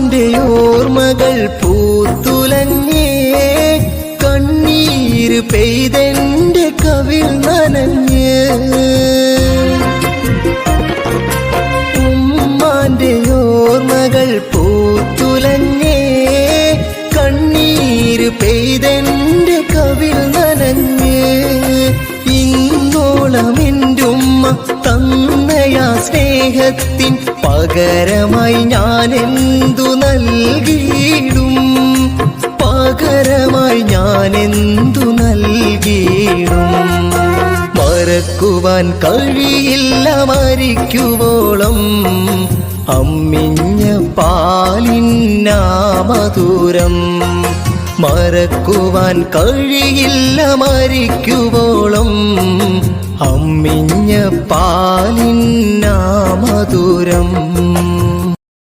ഉമ്മാന്റെ ഓർമ്മകൾ പൂത്തുലഞ്ഞേ കണ്ണീര് പെയ്തെന്റെ കവിൽ നനഞ്ഞ്. ഉമ്മാന്റെ ഓർമ്മകൾ പൂത്തുലഞ്ഞേ കണ്ണീര് പെയ്തെന്റെ കവിൽ നനഞ്ഞ്. ഇന്നോളം എന്റെ ഉമ്മ തന്നയാ സ്നേഹത്തിൻ പകരമായി ഞാൻ എന്തു നൽകിയിടും? പകരമായി ഞാൻ എന്തു നൽകിയിടും? മറക്കുവാൻ കഴിയില്ല മരിക്കുവോളം. അമ്മിഞ്ഞ പാലിന്നാമധുരം മറക്കുവാൻ കഴിയില്ല മരിക്കുവോളം. അമ്മിഞ്ഞ പാലിന്നാമധുരം